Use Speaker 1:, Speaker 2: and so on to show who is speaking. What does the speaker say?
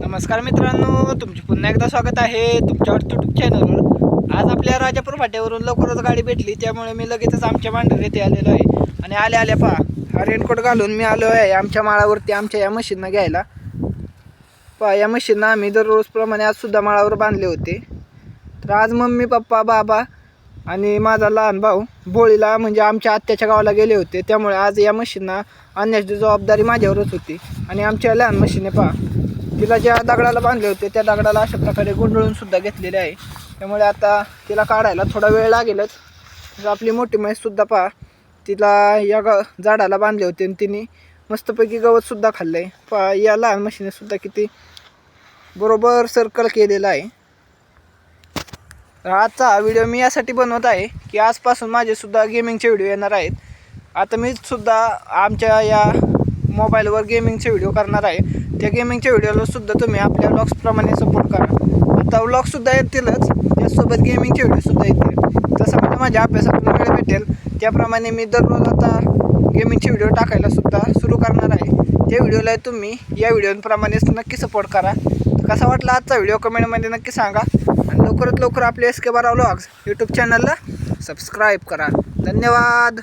Speaker 1: नमस्कार मित्रांनो तुमचे पुन्हा एकदा स्वागत आहे तुमच्या यूट्यूब चॅनलवर आज आपल्या राजापूर फाट्यावरून लवकरच गाडी भेटली त्यामुळे मी लगेचच आमच्या मांडर येथे आलेलो आहे. आणि आल्या आल्या पहा हा रेनकोट घालून मी आलो आहे आमच्या माळावरती आमच्या या मशीननं घ्यायला. पहा या मशीननं आम्ही दररोजप्रमाणे आज सुद्धा माळावर बांधले होते. तर आज मम्मी पप्पा बाबा आणि माझा लहान भाऊ भोळीला म्हणजे आमच्या आत्याच्या गावाला गेले होते. त्यामुळे आज या मशीनना आणण्याची जबाबदारी माझ्यावरच होती. आणि आमच्या लहान मशीने पहा तिला ज्या दगडाला बांधले होते त्या दगडाला अशा प्रकारे गोंधळून सुद्धा घेतलेले आहे. त्यामुळे आता तिला काढायला थोडा वेळ लागेलच. आपली मोठी म्हैससुद्धा पहा तिला या ग झाडाला बांधले होते आणि तिने मस्तपैकी गवतसुद्धा खाल्लं आहे पहा या लहान मशीनेसुद्धा किती बरोबर सर्कल केलेला आहे. तर आजचा हा व्हिडिओ मी यासाठी बनवत आहे की आजपासून माझेसुद्धा गेमिंगचे व्हिडिओ येणार आहेत. आता मी सुद्धा आमच्या या मोबाईलवर गेमिंगचे व्हिडिओ करणार आहे. त्या गेमिंगच्या व्हिडिओला सुद्धा तुम्ही आपल्या व्लॉग्सप्रमाणे सपोर्ट करा. आता व्लॉगसुद्धा येतीलच. त्याचसोबत गेमिंगचे व्हिडिओसुद्धा येतील. जसं मला म्हणजे माझ्या अभ्यासातून वेळ भेटेल. त्याप्रमाणे मी दररोज आता गेमिंगचे व्हिडिओ टाकायला सुद्धा सुरू करणार आहे. त्या व्हिडिओला तुम्ही या व्हिडिओप्रमाणेच नक्की सपोर्ट करा. कसा वाटला आजचा व्हिडिओ कमेंटमध्ये नक्की सांगा. आणि लवकरात लवकर आपले एस के बारा व्लॉग्स यूट्यूब चॅनलला सबस्क्राईब करा. धन्यवाद!